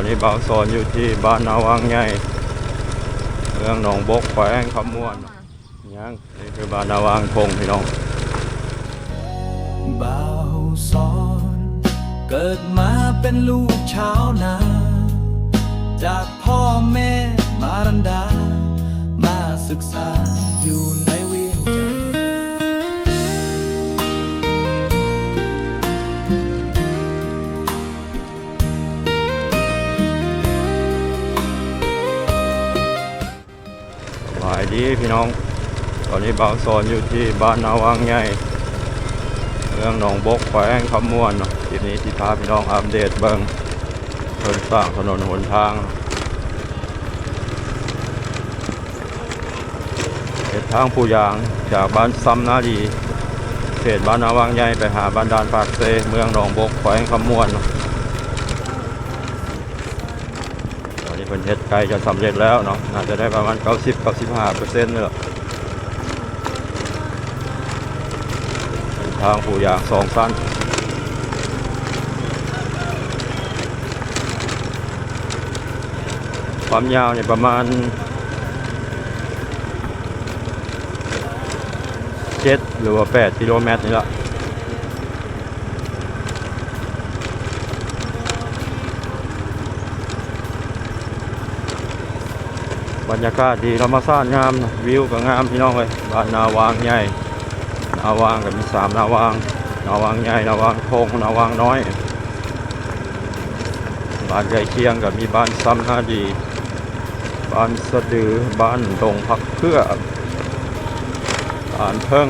อนนี้บ่าวสอนอยู่ที่บ้านนาวังใหญ่เมืองหนองบกแขวงคำม่วนยังนี่คือบ้านนาวังพงพี่น้องบ่าวสอนเกิดมาเป็นลูกชาวนา จากพ่อแม่มารดา มาศึกษาอยู่ใน ดีพี่น้อง ตอนนี้บ่าวสอนอยู่ที่บ้านนาวังใหญ่เมืองหนองบกแขวงคำมวนเนาะคลิปนี้ที่พาพี่น้องอัปเดตเบิงเพิ่นสร้างถนนหนทางเฮ็ดทางผู้ยางจากบ้านซ้ำนาดีเขตบ้านนาวังใหญ่ไปหาบ้านดานปากเซเมืองหนองบกแขวงคำมวนเนาะ เพิ่นเฮ็ดใกล้จะสำเร็จแล้วเนาะน่าจจะได้ประมาณ 90 95เปอร์เซ็นต์เลยล่ะทางผู้ยางสองสั้นความยาวเนี่ยประมาณเจ็ดหรือว่าแปดกิโลเมตรนี่ละ บรรยากาศดีธรรมชาติงามวิวก็งามพี่น้องเลยบ้านนาวางใหญ่นาวางกับมีสามนาวางนาวางใหญ่นาวางโทงนาวางน้อยบ้านใกล้เคียงกับมีบ้านซ้ำหน้าดีบ้านสะดือบ้านดงพักเพื่อบ้านเพิ่ง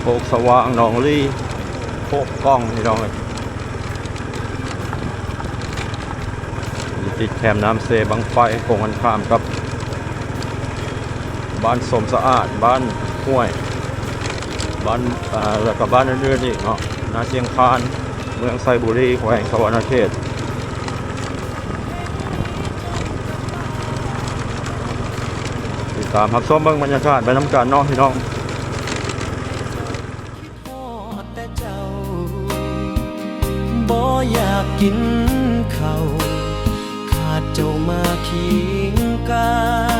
โคกสว่างหนองลี่โคกกล้องนี่น้องเลยติดแคมน้ำเซบังไฟโคงกันข้ามกับ บ้านสมสะอาด บ้านห้วย บ้านแล้วก็บ้านอื่นๆอีกเนาะนาเชียงคาน เมืองไซบุรีแขวงสวรรณเขตติดตามรับชมเบิ่งบรรยากาศไปน้ำกันเนาะพี่น้องบ่อยากกินเขาขาดเจ้ามาเคียงกาย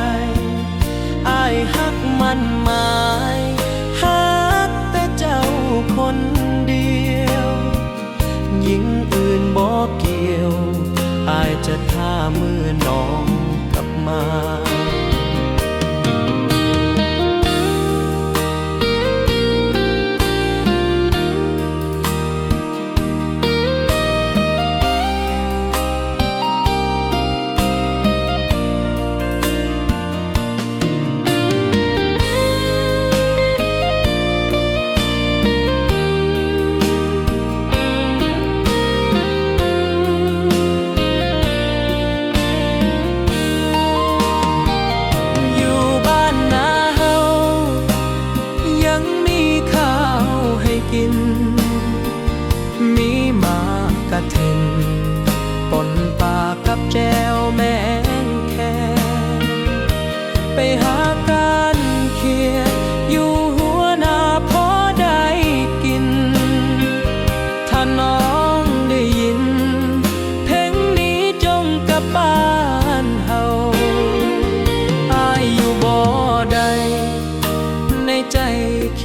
ายฮักมันหมายฮักแต่เจ้าคนเดียวหญิงอื่นบอกเกี่ยวอายจะท่ามือน้องกลับมา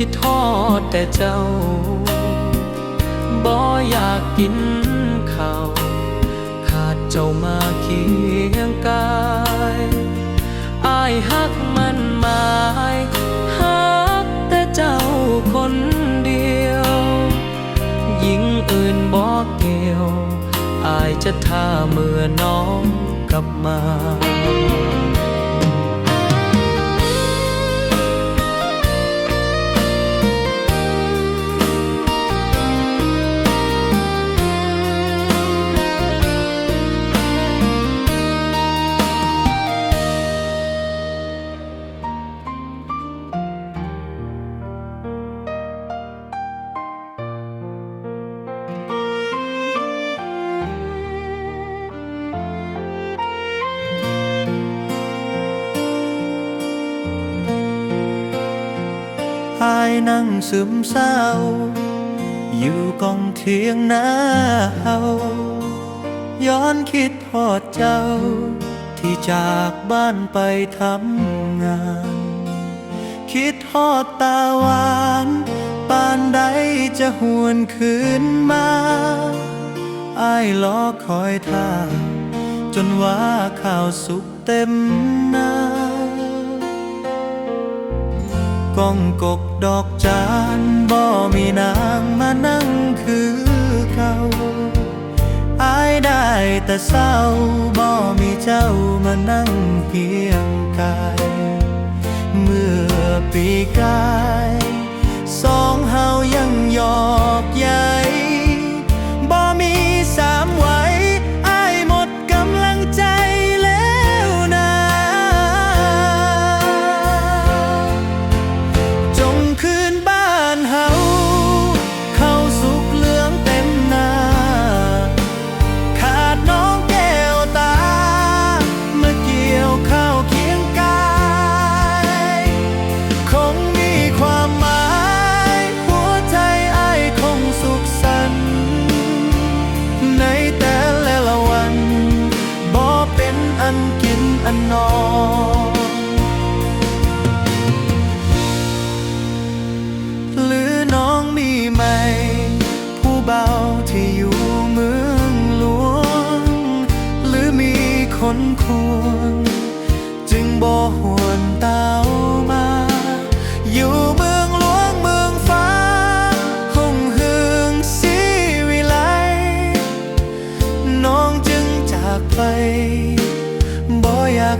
คิดทอดแต่เจ้า บ่อยากกินข้าวขาดเจ้ามาเคียงกายอายฮักมันหมายฮักแต่เจ้าคนเดียวหญิงอื่นบอกเกี่ยวอายจะท่าเมื่อน้องกลับมา ซึมเศร้า อยู่กองเทียงนาเฮาย้อนคิดทอดเจ้า ที่จากบ้านไปทำงาน คิดทอดตาหวานปานใดจะหวนคืนมาอ้ายรอคอยท่าจนว่าข้าวสุกเต็มนา ก้องกกดอกจานบ่มีนางมานั่งคือเก่าอายได้แต่เศร้าบ่มีเจ้ามานั่งเพียงกาย เมื่อปีกาย สองเฮายังหยอกใย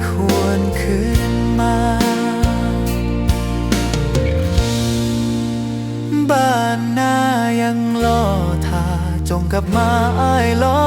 หวนคืนมา บ้านหน้ายังรอทาจงกลับมาอ้ายลอ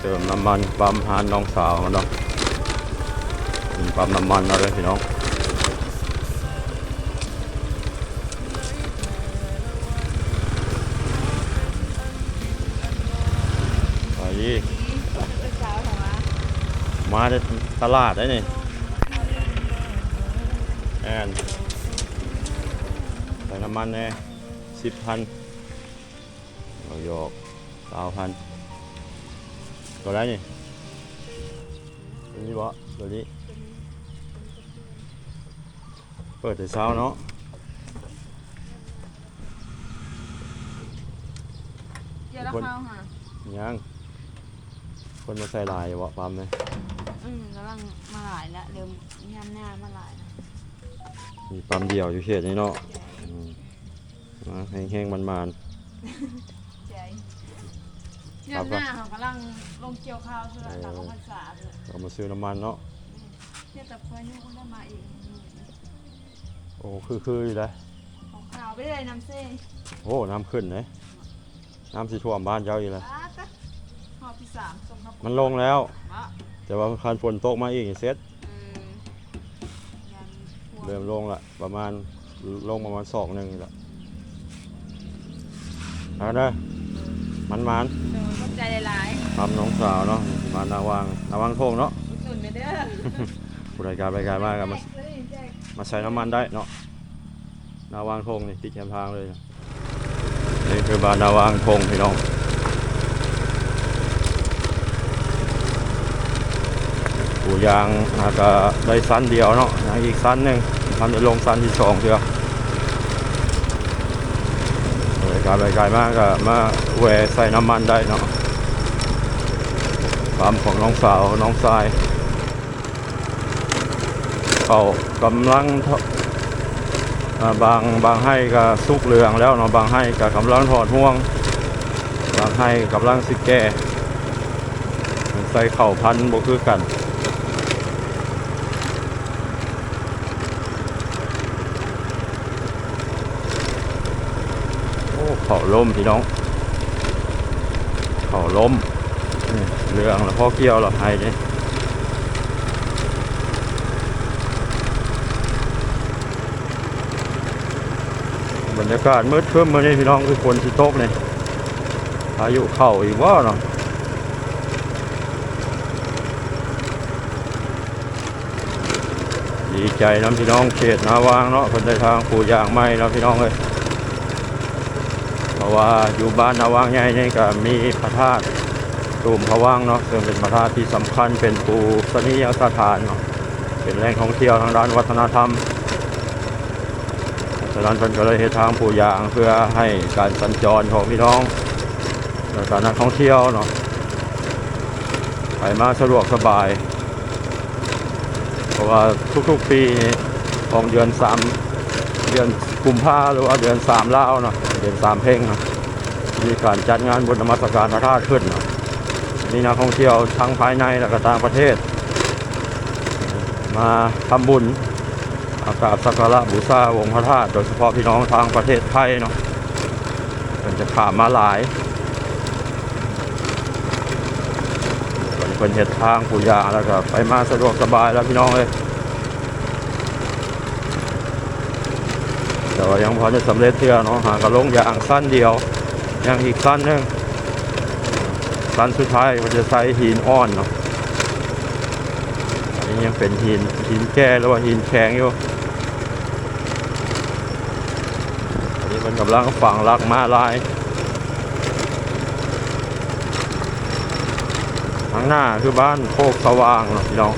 เติมน้ำมันปั๊มหานน้องสาวเนาะปั๊มน้ำมันอาเลยพี่น้องไปมาได้ตลาดได้นี่แอนใส่น้ำมันแน่สิบพันเราหยอกสาวพัน ตัวได้นี่ตัวนี้วะตัวนี้ เปิดแต่เช้าเนาะเดี๋ยวเราเข้าค่ะยังคนมาใส่ลายวะปั๊มเลยอืมกำลังมาหลายแล้วเริ่มย่ำหน้ามาหลายแล้วมีปั๊มเดียวอยู่เขตนี้เนาะอืมมาแห้งๆมันใจ ย่ำหน้าเขากำลังลงเกี่ยวข้าวเสื้อตามภาษาเลยๆเรามาซื้อน้ำมันเนาะเนี่ยแต่พอนี่ก็ได้มาอีกโอ้คือคืออยู่เลยของข้าวไปเลยน้ำเส้นโอ้น้ำขึ้นเลยน้ำสิท่วมบ้านเจ้าอีกเลยป้าตะหอบที่สามส่งเข้ามันลงแล้วอะแต่ว่าคันฝนตกมาอีกเซ็ตอืมยันพวกเริ่มลงละประมาณลงประมาณสองหนึ่งละเอาเด้อมันมันโดนเข้าใจ หลายๆทำน้องสาวเนาะมานาวางนาวางโทงเนาะๆอุดหนุนไปเด้อผู้รายการรายการมากกันมาแจกเลยแจกมาใช้น้ำมันได้เนาะนาวางโทงนี่ติดแคมทางเลยนี่คือบานนาวางโทงพี่น้องปูยางอาจจะได้สั้นเดียวเนาะยังอีกสั้นหนึ่งทำจะลงสั้นที่สองเชียวรายการรายการมากก็มาแหวะใส่น้ำมันได้เนาะ ปั๊มของน้องสาวน้องทรายเขากำลังบางบางให้ก็สุกเหลืองแล้วเนาะบางให้ก็กำลังถอดห่วง บางให้กำลังสิแก่ใส่เข่าพันบ่คือกันโอ้เข่าล้มพี่น้อง เข่าล้ม เหลืองแล้วพ่อเกี่ยวแล้วให้นี่ยบรรยากาศมืดครึ้มมื้อนี้พี่น้องคือฝนสิตกนี่พายุเข้าอีกว่าเนาะดีใจน้ำพี่น้องเขตนาวางเนาะคนได้ทางปู่ย่างไม้นะพี่น้องเลยเพราะว่าอยู่บ้านนาวางใหญ่นี่ก็มีพระธาตุ ตูมพระว่างเนาะซึ่งเป็นพระธาตุที่สำคัญเป็นปูสนียสถานเนาะเป็นแหล่งท่องเที่ยวทางด้านวัฒนธรรมฉะนั้นเพิ่นก็เลยเฮ็ดทางปูยางเพื่อให้การสัญจรของพี่น้องและการนักท่องเที่ยวเนาะไปมาสะดวกสบาย เพราะว่าทุกๆปีของเดือนสามเดือนกุมภาหรือว่าเดือนสามเล่าเนาะเดือนสามเพ่งเนาะมีการจัดงานบุญนมัสการพระธาตุขึ้นเนาะ มีนักท่องเที่ยวทั้งภายในและก็ต่างประเทศ มาทำบุญอากราบสักการะบูชาองค์พระธาตุโดยเฉพาะพี่น้องทางประเทศไทยเนาะเป็นจะขามาหลายเป็นเป็นเหตุทางปู่ย่าแล้วก็ไปมาสะดวกสบายแล้วพี่น้องเลยแต่ว่ายังพอจะสำเร็จเที่ยวเนาะหากระลงอย่างสั้นเดียวยังอีกสั้นนึง สั้นสุดท้ายมันจะใช้หินอ่อนเนาะอันนี้ยังเป็นหินหินแก่หรือว่าหินแข็งอยู่อันนี้มันกำลังฝังรักมาลายทางหน้าคือบ้านโคกสว่างเนาะพี่น้อง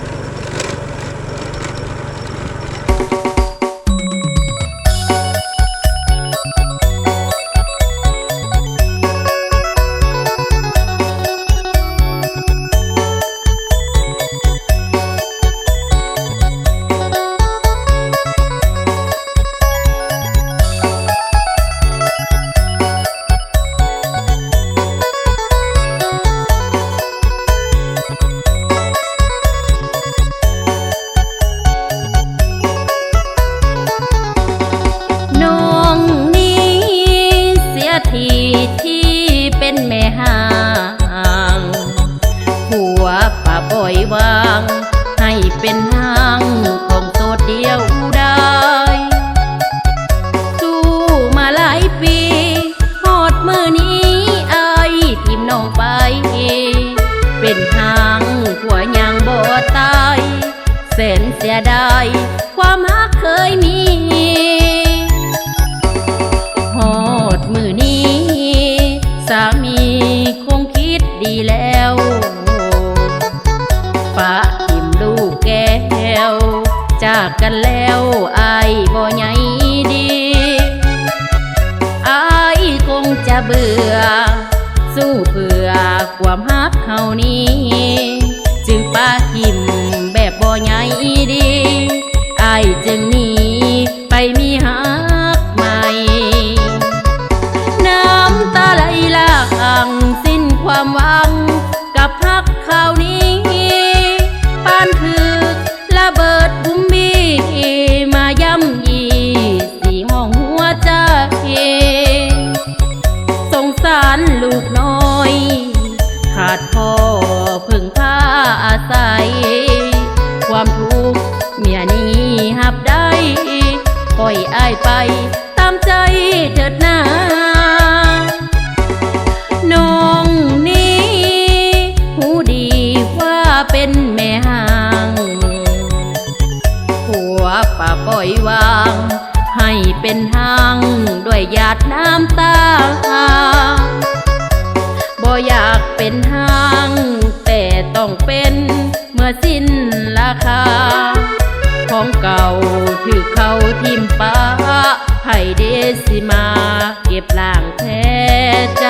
เสียดาย น้ำตา บ่อยากเป็นทาง แต่ต้องเป็นเมื่อสิ้นราคา ของเก่าถือเขาทิมป้าไผ่เดซิมา เก็บล่างแท้ใจ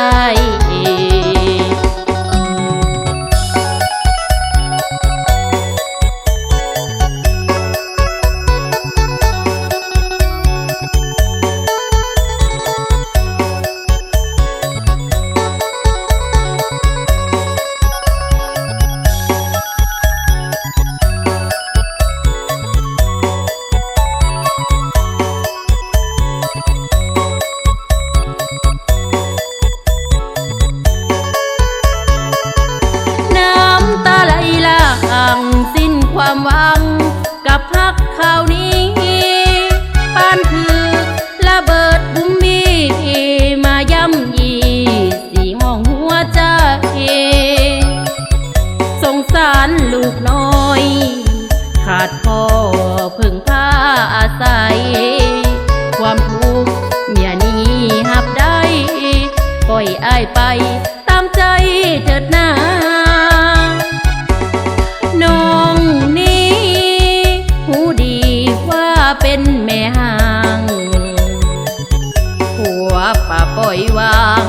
ป่าปล่อยวาง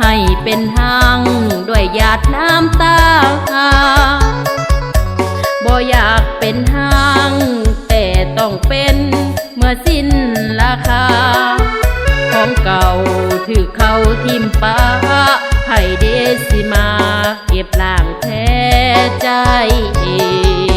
ให้เป็นทางด้วยหยาดน้ำตา บ่อยากเป็นทางแต่ต้องเป็นเมื่อสิ้นราคา ของเก่าถือเขาทิมป้าให้เดสิมา เก็บล่างแท้ใจเอง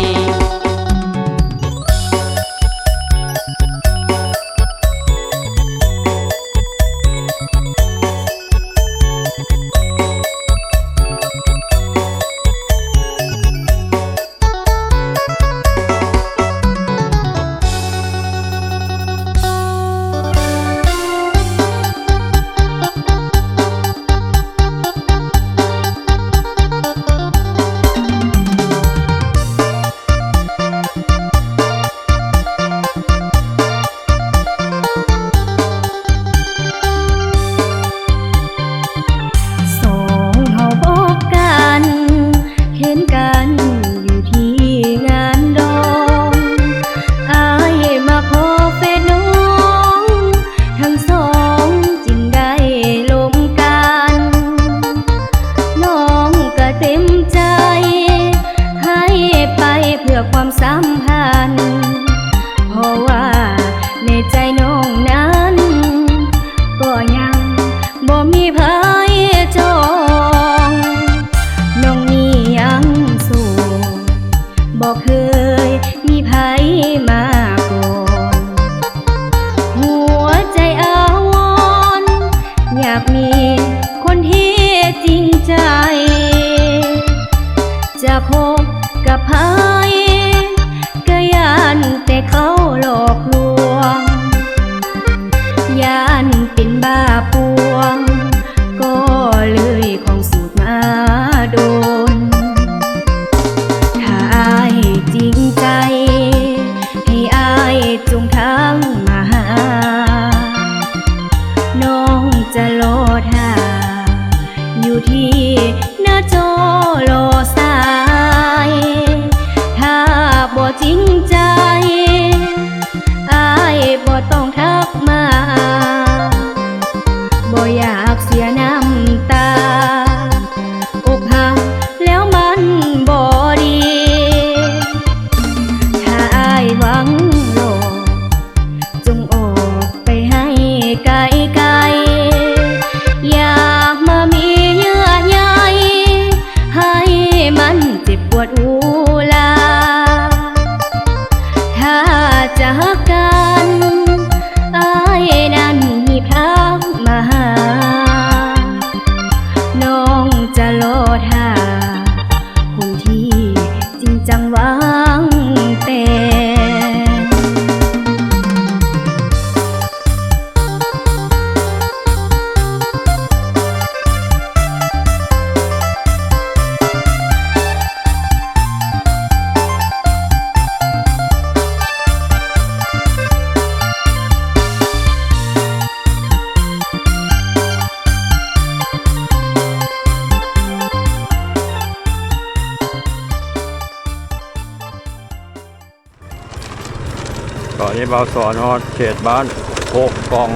อนอนฮอดเขตบ้านโคกกอง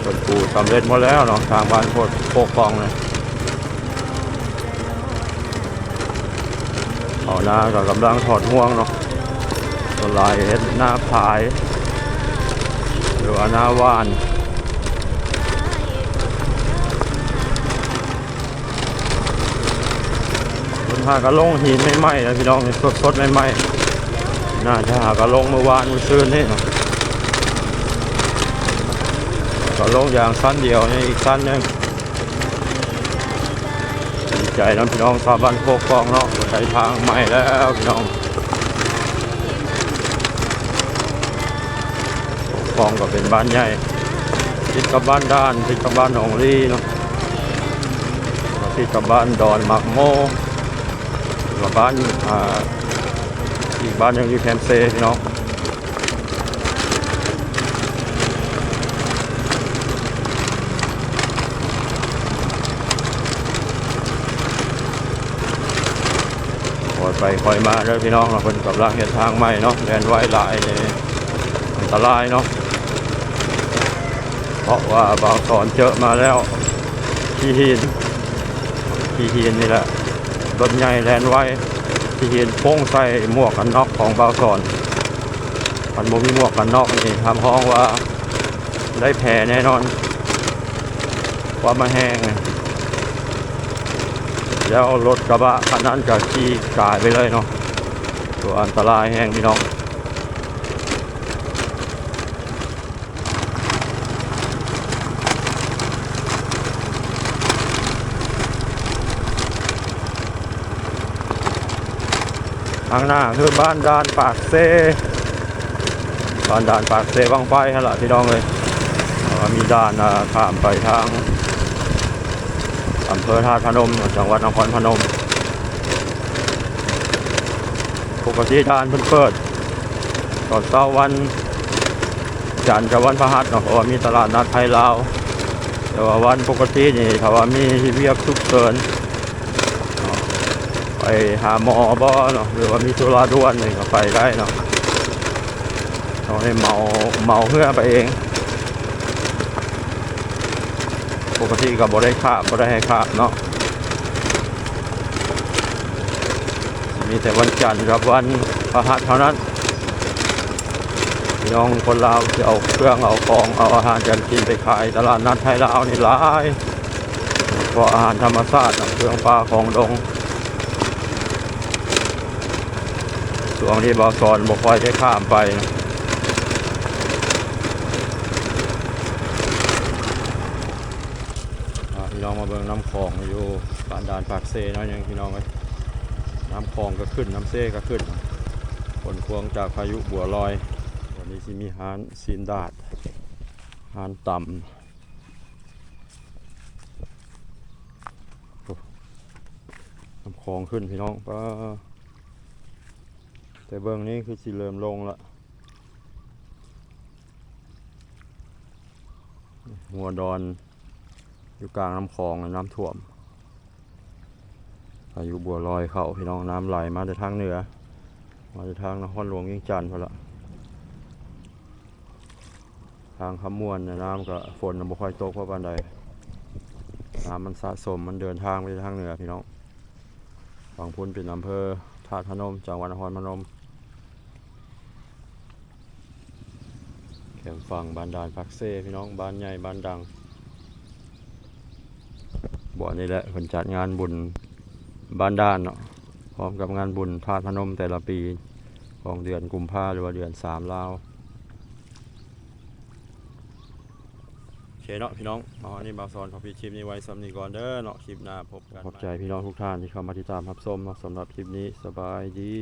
เปิดปูสำเร็จหมดแล้วเนาะทางบ้านโคกโคกกองเลยเอาหน้าก็กำลังถอดห่วงเนาะตัวลายเฮ็ดหน้าผาย หรือว่าหน้าว่านคุณหากระลงหินไม่ไหม้นะพี่น้องสดสดไม่ไหม้ น่าจะหากระลงเมื่อวานเมื่อคืนนี่กระลงอย่างสั้นเดียวนี่อีกสั้นนึงดีใจนะพี่น้องชาวบ้านโคกกองเนาะใช้ทางใหม่แล้วพี่น้องโคกกองก็เป็นบ้านใหญ่ติดกับบ้านด้านติดกับบ้านหนองลีเนาะที่กับบ้านดอนมักโมกับบ้านอ่า อีกบ้านหนึงอยู่แคนเซพี่น้องคอยไปคอยมาเด้อพี่น้องเราเป็นกำลังเห็นทางใหม่เนาะแดนไว้หลายนี่อันตรายเนาะเพราะว่าบางสอนเจอมาแล้วที่หินที่หินนี่แหละรถใหญ่แลนไว้ ที่หินโป้งใส่หมวกกันน็อกของบางสอนมันบ่มีหมวกกันน็อกนี่ทำห้องว่าได้แผลแน่นอนว่ามาแห้งไงแล้วรถกระบะคันนั้นก็ขี่กายไปเลยเนาะตัวอันตรายแห้งพี่น้องางหน้าคือบ้านดานปากเซบ้านดานปากเซบางไฟฮะล่ะพี่น้องเลยมีด่านอ่าข้ามไปทางอำเภอท่าตุพนมจังหวัดนครพนมปกติด่านเพิ่นเปิดตอนเช้าวันจันทร์กับวันพฤหัสเนาะเพราะว่ามีตลาดนัดไทยลาวแต่ว่าวันปกตินี่ถ้าว่ามีเวียกทุกเกิน ไปหาหมอบ่เนาะหรือว่ามีธุระด่วนนี่ก็ไปได้เนาะเราให้เมาเมาเพื่อไปเอง ปกติก็บ่ได้ค่าบ่ได้ให้ค่าเนาะมีแต่วันจันทร์กับวันพฤหัสเท่านั้นน้องคนลาวจะเอาเครื่องเอาของเอาอาหารการกินไปขายตลาดนัดไทยลาวนี่หลายเพราะอาหารธรรมชาติเครื่องปลาของดง ช่วงที่บอสอนบอกคอยได้ข้ามไปพี่น้องมาเบิ่งน้ำคลองอยู่บานดานปากเซนาะยังพี่น้องเลยน้ำคลองก็ขึ้นน้ำเซก็ขึ้นผลพวงจากพายุบัวลอย วันนี้สิมีหานซีนดาดหานต่ำน้ำคลองขึ้นพี่น้องป้า แต่เบื้องนี้คือสิเริ่มลงละหัวดอน อยู่กลางน้ำคลองน้ำท่วมอายุบัวลอยเขาพี่น้องน้ำไหลมาจากทางเหนือ มาจากทางนครหลวงเวียงจันทร์พอละทางขมวนเนี่ยน้ำก็ฝนน่ะบ่ค่อยตกเพราะปานใดน้ำมันสะสมมันเดินทางไปทางเหนือพี่น้องฝั่งพุนเป็นอำเภอธาตุพนมจังหวัดนครพนม แขมฝั่งบานดานพักเซ่พี่น้องบานใหญ่บานดังบ่อนี่แหละคนจัดงานบุญบานด้านเนาะพร้อมกับงานบุญธาตุพนมแต่ละปีของเดือนกุมภาหรือว่าเดือนสามลาวโอเคเนาะพี่น้องเอาอันนี้บาวซอนขอพี่คลิปนี้ไว้สำนีก่อนเด้อเนาะคลิปหน้าพบกันขอบใจพี่น้องทุกท่านที่เข้ามาติดตามรับชมเนาะสำหรับคลิปนี้สบายดี